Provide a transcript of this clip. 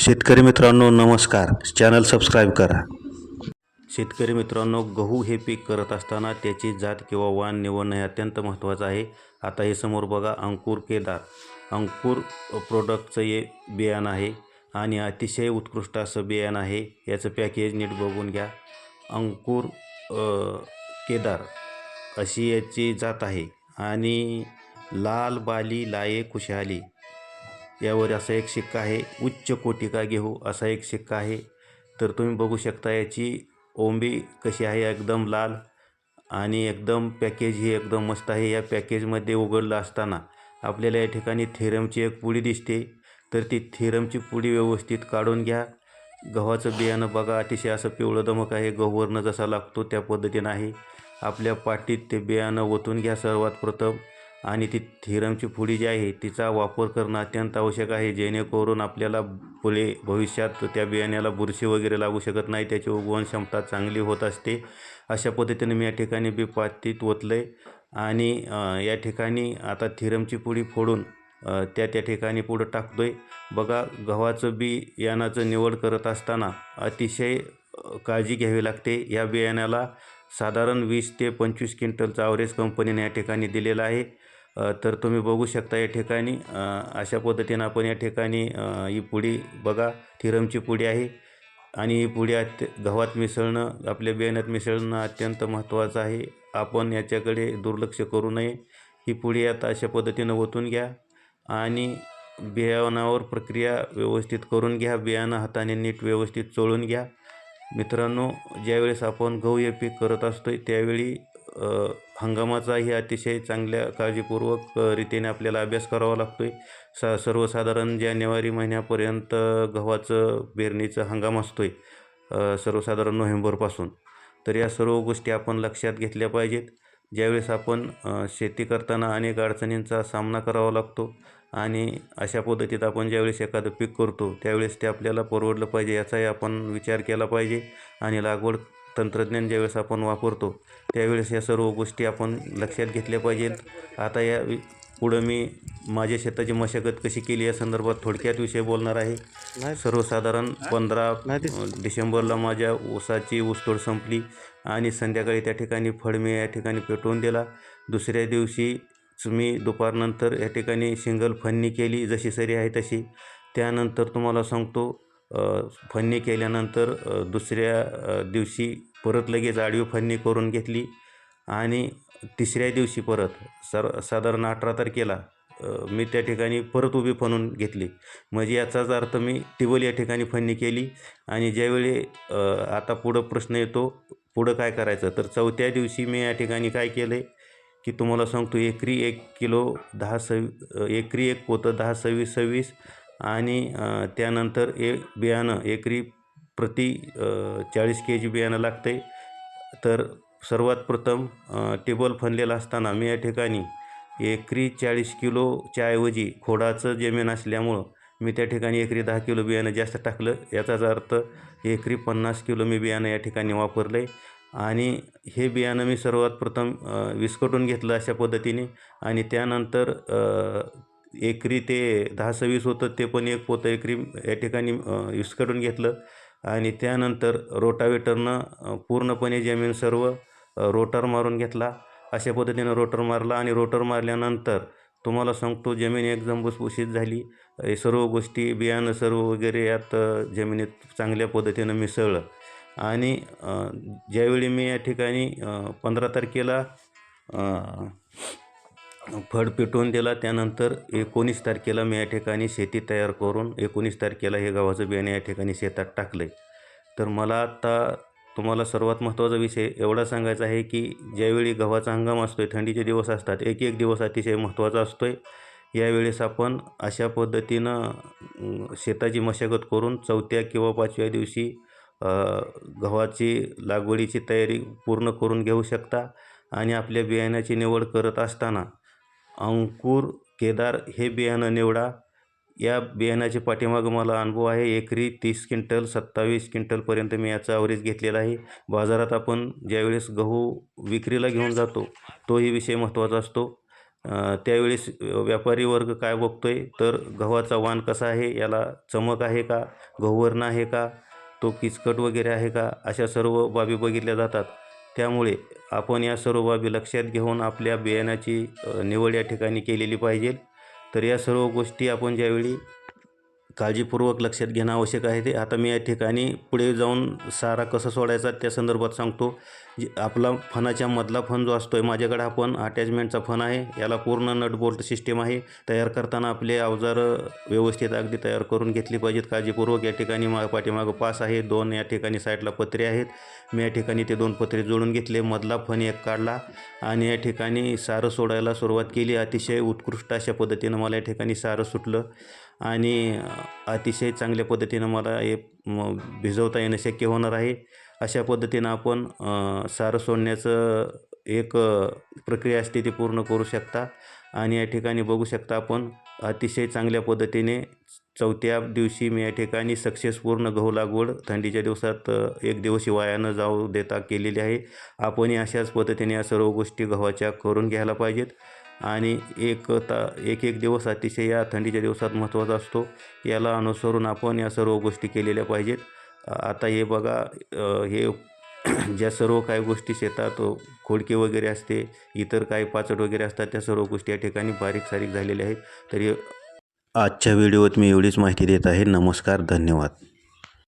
शेतकरी मित्रांनो नमस्कार. चॅनल सबस्क्राईब करा. शेतकरी मित्रांनो गहू हे पीक करत असताना त्याची जात किंवा वाण निवडणं हे अत्यंत महत्त्वाचं आहे. आता हे समोर बघा अंकुर केदार. अंकुर प्रोडक्टचं हे बियाणं आहे आणि अतिशय उत्कृष्ट असं बियाणं आहे. याचं पॅकेज नीट बघून घ्या. अंकुर केदार अशी याची जात आहे. आणि लाल बाली लाये खुशहाली यावर असा एक शिक्का आहे उच्च कोटिका घेऊ असा एक शिक्का आहे. तर तुम्ही बघू शकता याची ओंबी कशी आहे एकदम लाल आणि एकदम पॅकेज ही एकदम मस्त आहे. या पॅकेजमध्ये उघडलं असताना आपल्याला या ठिकाणी थेरमची एक पुडी दिसते. तर ती थेरमची पुडी व्यवस्थित काढून घ्या. गव्हाचं बियाणं बघा अतिशय असं पिवळं दमक आहे गहूवरनं जसा लागतो त्या पद्धतीनं आहे. आपल्या पाटीत ते बियाणं ओतून घ्या सर्वात प्रथम. आणि ती थेरमची पुडी जी आहे तिचा वापर करणं अत्यंत आवश्यक आहे. जेणेकरून आपल्याला पुढे भविष्यात त्या बियाण्याला बुरशी वगैरे लागू शकत नाही त्याची उगवण क्षमता चांगली होत असते. अशा पद्धतीने मी या ठिकाणी बी पातीत ओतलं आहे आणि या ठिकाणी आता थिरमची पुडी फोडून त्या त्या ठिकाणी पुढं टाकतो आहे बघा गव्हाचं बी यानाचं निवड करत असताना अतिशय काळजी घ्यावी लागते. या बियाण्याला साधारण वीस ते पंचवीस क्विंटलचा ॲव्हरेज कंपनीने या ठिकाणी दिलेला आहे. तर तुम्ही बघू शकता या ठिकाणी अशा पद्धतीनं आपण या ठिकाणी ही पुडी बघा थिरमची पुडी आहे. आणि ही पुडी अत्य गव्हात मिसळणं आपल्या बियाण्यात मिसळणं अत्यंत महत्त्वाचं आहे. आपण याच्याकडे दुर्लक्ष करू नये. ही पुडी आता अशा पद्धतीनं ओतून घ्या आणि बियाणावर प्रक्रिया व्यवस्थित करून घ्या. बियाणं हाताने नीट व्यवस्थित चोळून घ्या. मित्रांनो ज्यावेळेस आपण गहू हे पीक करत असतो त्यावेळी हंगामाचाही अतिशय चांगल्या काळजीपूर्वक रीतीने आपल्याला अभ्यास करावा लागतो आहे सा सर्वसाधारण जानेवारी महिन्यापर्यंत गव्हाचं पेरणीचा हंगाम असतो आहे सर्वसाधारण नोव्हेंबरपासून. तर या सर्व गोष्टी आपण लक्षात घेतल्या पाहिजेत. ज्यावेळेस आपण शेती करताना अनेक अडचणींचा सामना करावा लागतो आणि अशा पद्धतीत आपण ज्यावेळेस एखादं पीक करतो त्यावेळेस ते आपल्याला परवडलं पाहिजे याचाही आपण विचार केला पाहिजे आणि लागवड तंत्रज्ञान ज्यावेळेस आपण वापरतो त्यावेळेस या सर्व गोष्टी आपण लक्षात घेतल्या पाहिजेत. आता या पुढं मी माझ्या शेताची मशागत कशी केली या संदर्भात थोडक्यात विषय बोलणार आहे. सर्वसाधारण पंधरा डिसेंबरला माझ्या ऊसाची ऊसतोड संपली आणि संध्याकाळी त्या ठिकाणी फळ मी या ठिकाणी पेटवून दिला. दुसऱ्या दिवशीच मी दुपारनंतर या ठिकाणी सिंगल फन्नी केली जशी सरी आहे तशी. त्यानंतर तुम्हाला सांगतो फन्नी केल्यानंतर दुसऱ्या दिवशी परत लगेच आडवी फन्नी करून घेतली. आणि तिसऱ्या दिवशी परत सर साधारण अठरा तारखेला मी त्या ठिकाणी परत उभी फणून घेतली. म्हणजे याचाच अर्थ मी टिबल या ठिकाणी फन्नी केली. आणि ज्यावेळी आता पुढं प्रश्न येतो पुढं काय करायचं? तर चौथ्या दिवशी मी या ठिकाणी काय केलं आहे की तुम्हाला सांगतो एकरी एक किलो दहा सव्वी एकरी एक पोतं दहा सव्वीस सव्वीस आणि त्यानंतर ए बियाणं एकरी प्रति चाळीस के जी बियाणं लागतं आहे तर सर्वात प्रथम टेबल फनलेलं असताना मी या ठिकाणी एकरी चाळीस किलोच्या ऐवजी खोडाचं जमीन असल्यामुळं मी त्या ठिकाणी एकरी दहा किलो बियाणं जास्त टाकलं. याचाच अर्थ एकरी पन्नास किलो मी बियाणं या ठिकाणी वापरलं आहे आणि हे बियाणं मी सर्वात प्रथम विस्कटून घेतलं अशा पद्धतीने. आणि त्यानंतर एकरी ते दहा सव्वीस होतं ते पण एक पोतं एकरी या ठिकाणी विस्कटून घेतलं. आणि त्यानंतर रोटावेटरनं पूर्णपणे जमीन सर्व रोटर मारून घेतला. अशा पद्धतीनं रोटर मारला आणि रोटर मारल्यानंतर तुम्हाला सांगतो जमीन एकदम भुसभुशीत झाली. हे सर्व गोष्टी बियाणं सर्व वगैरे यात जमिनीत चांगल्या पद्धतीनं मिसळलं. आणि ज्यावेळी मी या ठिकाणी पंधरा तारखेला फड पिटवून पेटवून दिला. त्यानंतर एकोणीस तारखेला मी या ठिकाणी शेती तयार करून एकोणीस तारखेला हे गव्हाचं बियाणे या ठिकाणी शेतात टाकलं आहे तर मला आत्ता तुम्हाला सर्वात महत्त्वाचा विषय एवढा सांगायचा आहे की ज्यावेळी गव्हाचा हंगाम असतो आहे थंडीचे दिवस असतात एक एक दिवस अतिशय महत्त्वाचा असतो आहे यावेळेस आपण अशा पद्धतीनं शेताची मशागत करून चौथ्या किंवा पाचव्या दिवशी गव्हाची लागवडीची तयारी पूर्ण करून घेऊ शकता. आणि आपल्या बियाण्याची निवड करत असताना अंकुर केदार हे बियाणं निवडा. या बियाण्याच्या पाठीमागं मला अनुभव आहे. एकरी तीस क्विंटल सत्तावीस क्विंटलपर्यंत मी याचा ॲव्हरेज घेतलेला आहे. बाजारात आपण ज्यावेळेस गहू विक्रीला घेऊन जातो तोही विषय महत्त्वाचा असतो. त्यावेळेस व्यापारी वर्ग काय बघतो आहे तर गव्हाचा वाण कसा आहे? याला चमक आहे का? गहू वर्ण आहे का? तो किचकट वगैरे आहे का? अशा सर्व बाबी बघितल्या जातात. त्यामुळे आपण या सर्व बाबी लक्षात घेऊन आपल्या बियाण्याची निवड या ठिकाणी केलेली पाहिजे. तर या सर्व गोष्टी आपण ज्यावेळी काळजीपूर्वक लक्षात घेणं आवश्यक आहे ते. आता मी या ठिकाणी पुढे जाऊन सारा कसं सोडायचा त्या संदर्भात सांगतो. जे आपला फणाच्या मधला फण जो असतो आहे माझ्याकडे हा पण अटॅचमेंटचा फण आहे. याला पूर्ण नट बोल्ट सिस्टीम आहे. तयार करताना आपले अवजारं व्यवस्थित अगदी तयार करून घेतली पाहिजेत. काळजीपूर्वक या ठिकाणी मा पाठीमागं पास आहे. दोन या ठिकाणी साईडला पत्रे आहेत. मी या ठिकाणी ते दोन पत्रे जोडून घेतले. मधला फण एक काढला आणि या ठिकाणी सारं सोडायला सुरुवात केली. अतिशय उत्कृष्ट अशा पद्धतीनं मला या ठिकाणी सारं सुटलं. आणि अतिशय चांगल्या पद्धतीनं मला हे भिजवता येणं शक्य होणार आहे. अशा पद्धतीनं आपण सारं सोडण्याचं एक प्रक्रिया असते ती पूर्ण करू शकता. आणि या ठिकाणी बघू शकता आपण अतिशय चांगल्या पद्धतीने चौथ्या दिवशी मी या ठिकाणी सक्सेसपूर्ण गहू लागवड थंडीच्या दिवसात एक दिवशी वाया न जाऊ देता केलेली आहे. आपणही अशाच पद्धतीने या सर्व गोष्टी गव्हाच्या करून घ्यायला पाहिजेत. आणि एक ता एक एक दिवस अतिशय या थंडीच्या दिवसात महत्त्वाचा असतो. याला अनुसरून आपण या सर्व गोष्टी केलेल्या पाहिजेत. आता हे बघा हे ज्या सर्व काही गोष्टी शेतात खोडके वगैरे असते इतर काही पाचट वगैरे असतात त्या सर्व गोष्टी या ठिकाणी बारीक सारीक झालेल्या आहेत. तरी आजच्या व्हिडिओत मी एवढीच माहिती देत आहे. नमस्कार धन्यवाद.